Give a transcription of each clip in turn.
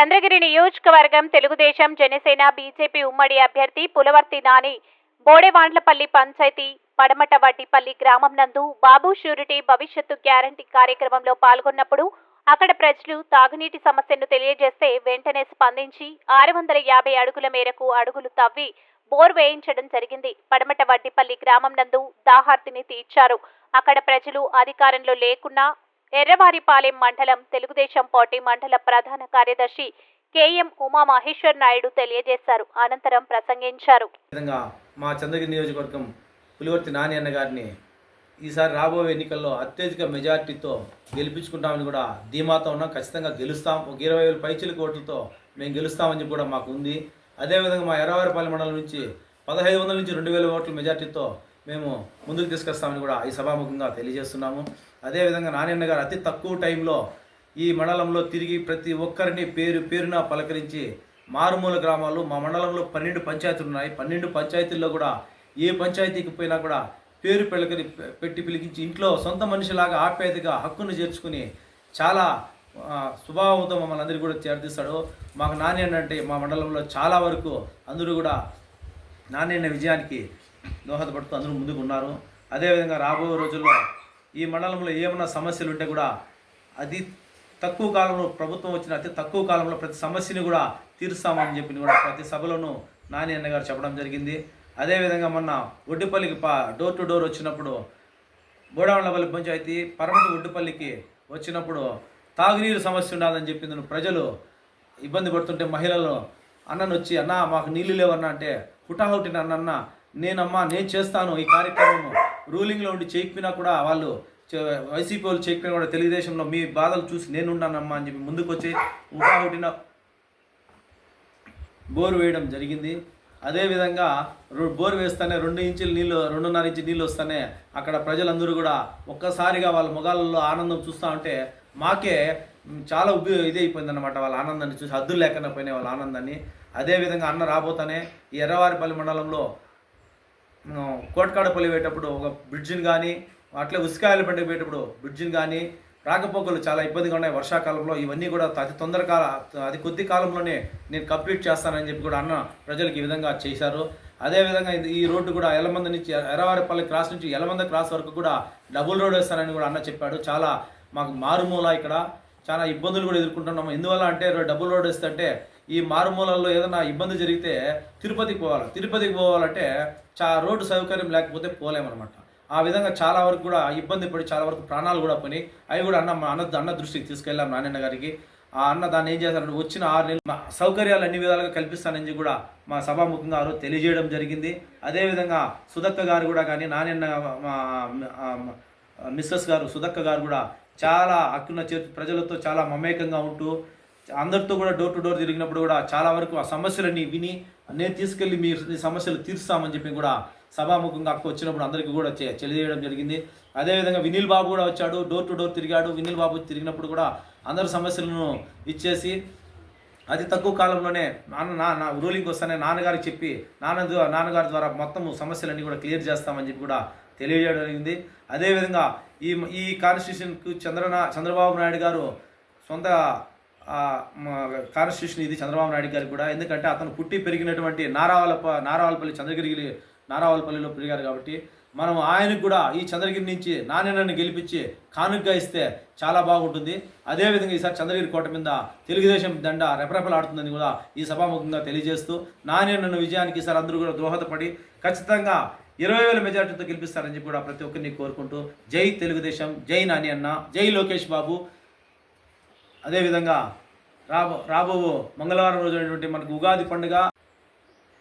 చంద్రగిరి నియోజకవర్గం తెలుగుదేశం జనసేన బీజేపీ ఉమ్మడి అభ్యర్థి పులవర్తి నాని బోడెవాండ్లపల్లి పంచాయతీ పడమట వడ్డిపల్లి గ్రామం నందు బాబు షూరిటీ భవిష్యత్తు గ్యారంటీ కార్యక్రమంలో పాల్గొన్నప్పుడు అక్కడ ప్రజలు తాగునీటి సమస్యను తెలియజేస్తే వెంటనే స్పందించి ఆరు వందల యాభై అడుగుల మేరకు అడుగులు తవ్వి బోర్ వేయించడం జరిగింది. పడమట వడ్డిపల్లి గ్రామం నందు దాహార్తిని తీర్చారు. అక్కడ ప్రజలు అధికారంలో లేకున్నా ఎర్రవారిపాలెం మండలం తెలుగుదేశం పార్టీ మండల ప్రధాన కార్యదర్శి కేఎం ఉమా మహేశ్వర్ నాయుడు తెలియజేశారు. అనంతరం ప్రసంగించారు. విధంగా మా చంద్రగిరి నియోజకవర్గం పులివర్తి నాని అన్న గారిని ఈసారి రాబోయే ఎన్నికల్లో అత్యధిక మెజార్టీతో గెలిపించుకుంటామని కూడా ధీమాతో ఉన్నాం. ఖచ్చితంగా గెలుస్తాం. ఒక ఇరవై వేల పైచిల కోట్లతో మేము గెలుస్తామని కూడా మాకు ఉంది. అదేవిధంగా మా ఎర్రవారిపల్లి మండలం నుంచి పదహైదు వందల నుంచి రెండు వేల ఓట్ల మెజార్టీతో మేము ముందుకు తీసుకొస్తామని కూడా ఈ సభాముఖంగా తెలియజేస్తున్నాము. అదేవిధంగా నారాయణ గారు అతి తక్కువ టైంలో ఈ మండలంలో తిరిగి ప్రతి ఒక్కరిని పేరు పేరున పలకరించి మారుమూల గ్రామాలు మా మండలంలో పన్నెండు పంచాయతీలు ఉన్నాయి. పన్నెండు పంచాయతీల్లో కూడా ఏ పంచాయతీకి పోయినా కూడా పేరు పిలకరి పెట్టి పిలిపించి ఇంట్లో సొంత మనిషిలాగా ఆప్యాయతగా హక్కును చేర్చుకుని చాలా స్వభావంతో మమ్మల్ని అందరికీ కూడా చేర్దిస్తాడు మాకు నాన్న అంటే మా మండలంలో చాలా వరకు అందరూ కూడా నాణ్యమైన విజయానికి దోహదపడుతూ అందరూ ముందుకు ఉన్నారు అదేవిధంగా రాబోయే రోజుల్లో ఈ మండలంలో ఏమైనా సమస్యలు ఉంటే కూడా అది తక్కువ కాలంలో ప్రభుత్వం వచ్చిన అతి తక్కువ కాలంలో ప్రతి సమస్యని కూడా తీరుస్తామని చెప్పి కూడా ప్రతి సభలోనూ నాని అన్న గారు చెప్పడం జరిగింది. అదేవిధంగా మొన్న ఒడ్డిపల్లికి పా డోర్ టు డోర్ వచ్చినప్పుడు బోడావళ్ళపల్లి పంచాయతీ పరమటి ఒడ్డుపల్లికి వచ్చినప్పుడు తాగునీరు సమస్య ఉండదని చెప్పింది ప్రజలు ఇబ్బంది పడుతుంటే మహిళలు అన్నను వచ్చి అన్న మాకు నీళ్ళు లేవన్నా అంటే హుటాహుటిన అన్న నేనమ్మా నేను చేస్తాను ఈ కార్యక్రమం రూలింగ్లో ఉండి చేయకపోయినా కూడా వాళ్ళు చే- వైసీపీ వాళ్ళు చేయకపోయినా కూడా తెలుగుదేశంలో మీ బాధలు చూసి నేను ఉన్నానమ్మా అని చెప్పి ముందుకు వచ్చి హుటాహుటిన బోరు వేయడం జరిగింది. అదేవిధంగా రో- వేస్తానే రెండు ఇంచులు నీళ్ళు రెండున్నర ఇంచు నీళ్ళు వస్తానే అక్కడ ప్రజలందరూ కూడా ఒక్కసారిగా వాళ్ళ ముఖాలలో ఆనందం చూస్తూ ఉంటే మాకే చాలా ఉబ్బి ఇది అయిపోయింది అనమాట వాళ్ళ ఆనందాన్ని చూసి హద్దులు లేకుండా పోయినాయి వాళ్ళ ఆనందాన్ని. అదేవిధంగా అన్న రాబోతానే ఈ ఎర్రవారిపల్లి మండలంలో కోటకాడపల్లి పోయేటప్పుడు ఒక బ్రిడ్జిని కానీ అట్లే ఉసికాయల పండుగ పోయేటప్పుడు బ్రిడ్జిని కానీ రాకపోకలు చాలా ఇబ్బందిగా ఉన్నాయి వర్షాకాలంలో. ఇవన్నీ కూడా అతి తొందరగా అది అతి కొద్ది కాలంలోనే నేను కంప్లీట్ చేస్తానని చెప్పి కూడా అన్న ప్రజలకు ఈ విధంగా చేశారు. అదేవిధంగా ఇది- ఈ రోడ్డు కూడా ఎలమంద నుంచి ఎర్రవారిపల్లి క్రాస్ నుంచి ఎలమంద క్రాస్ వరకు కూడా డబుల్ రోడ్ వేస్తానని కూడా అన్న చెప్పాడు. చాలా మాకు మారుమూల ఇక్కడ. చాలా ఇబ్బందులు కూడా ఎదుర్కొంటున్నాము. ఎందువల్ల అంటే డబుల్ రోడ్ వేస్తుంటే ఈ మారుమూలల్లో ఏదైనా ఇబ్బంది జరిగితే తిరుపతికి పోవాలి. తిరుపతికి పోవాలంటే చా రోడ్డు సౌకర్యం లేకపోతే పోలేమన్నమాట ఆ విధంగా చాలా వరకు కూడా ఇబ్బంది పడి చాలా వరకు ప్రాణాలు కూడా పోయి అవి కూడా అన్న మా అన్న అన్న దృష్టికి తీసుకెళ్ళాం నారాయణ గారికి. ఆ అన్న దాన్ని ఏం చేశారంటే వచ్చిన ఆరు నెలలు మా సౌకర్యాలు అన్ని విధాలుగా కల్పిస్తానని కూడా మా సభాముఖంగా గారు తెలియజేయడం జరిగింది. అదేవిధంగా సుదక్క గారు కూడా కానీ నాన్న మా మిస్సెస్ గారు సుదక్క గారు కూడా చాలా అక్కున చేర్చు ప్రజలతో చాలా మమేకంగా ఉంటూ అందరితో కూడా డోర్ టు డోర్ తిరిగినప్పుడు కూడా చాలా వరకు ఆ సమస్యలన్నీ విని నేను తీసుకెళ్ళి మీ సమస్యలు తీరుస్తామని చెప్పి కూడా సభాముఖంగా అక్క వచ్చినప్పుడు అందరికీ కూడా తెలియజేయడం జరిగింది. అదేవిధంగా వినిల్ బాబు కూడా వచ్చాడు డోర్ టు డోర్ తిరిగాడు. వినిల్ బాబు తిరిగినప్పుడు కూడా అందరి సమస్యలను ఇచ్చేసి అతి తక్కువ కాలంలోనే నాన్న నా నా రూలింగ్ వస్తానే నాన్నగారికి చెప్పి నాన్న నాన్నగారి ద్వారా మొత్తం సమస్యలన్నీ కూడా క్లియర్ చేస్తామని చెప్పి కూడా తెలియజేయడం జరిగింది. అదేవిధంగా ఈ ఈ కాన్స్టిట్యూషన్కు చంద్రనా చంద్రబాబు నాయుడు గారు సొంత కాన్స్టిట్యూషన్ ఇది చంద్రబాబు నాయుడు గారికి కూడా. ఎందుకంటే అతను పుట్టి పెరిగినటువంటి నారావలప నారావాలపల్లి చంద్రగిరి నారావలపల్లిలో పెరిగారు కాబట్టి మనం ఆయనకు కూడా ఈ చంద్రగిరి నుంచి నాణ్యనని గెలిపించి కానుగ్గా ఇస్తే చాలా బాగుంటుంది. అదేవిధంగా ఈసారి చంద్రగిరి కోట మీద తెలుగుదేశం దండ రెపరెపలాడుతుందని కూడా ఈ సభాముఖంగా తెలియజేస్తూ నాణ్యనన్న విజయానికి ఈసారి అందరూ కూడా దోహదపడి ఖచ్చితంగా ఇరవై వేల మెజార్టీతో గెలిపిస్తారని చెప్పి కూడా ప్రతి ఒక్కరిని కోరుకుంటూ జై తెలుగుదేశం జై నాని అన్న జై లోకేష్ బాబు. అదేవిధంగా రాబో రాబో మంగళవారం రోజు అయినటువంటి మనకు ఉగాది పండుగ.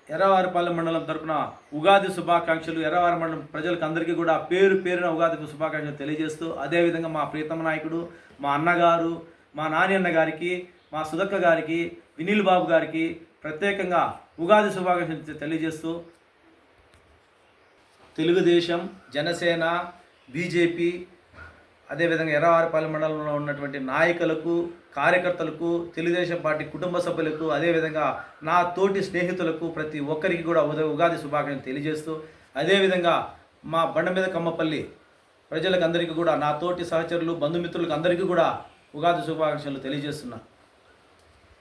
ఎర్రవారిపాలెం మండలం తరపున ఉగాది శుభాకాంక్షలు. ఎర్రవారి మండలం ప్రజలకు అందరికీ కూడా పేరు పేరున ఉగాది శుభాకాంక్షలు తెలియజేస్తూ అదేవిధంగా మా ప్రీతమ నాయకుడు మా అన్నగారు మా నాని అన్న గారికి మా సుధక్క గారికి వినీల్ బాబు గారికి ప్రత్యేకంగా ఉగాది శుభాకాంక్షలు తెలియజేస్తూ తెలుగుదేశం జనసేన బీజేపీ అదేవిధంగా ఎర్రవారిపల్లి మండలంలో ఉన్నటువంటి నాయకులకు కార్యకర్తలకు తెలుగుదేశం పార్టీ కుటుంబ సభ్యులకు అదేవిధంగా నా తోటి స్నేహితులకు ప్రతి ఒక్కరికి కూడా ఉద ఉగాది శుభాకాంక్షలు తెలియజేస్తూ అదేవిధంగా మా బండ మీద కమ్మపల్లి ప్రజలకు అందరికీ కూడా నా తోటి సహచరులు బంధుమిత్రులకు అందరికీ కూడా ఉగాది శుభాకాంక్షలు తెలియజేస్తున్నా.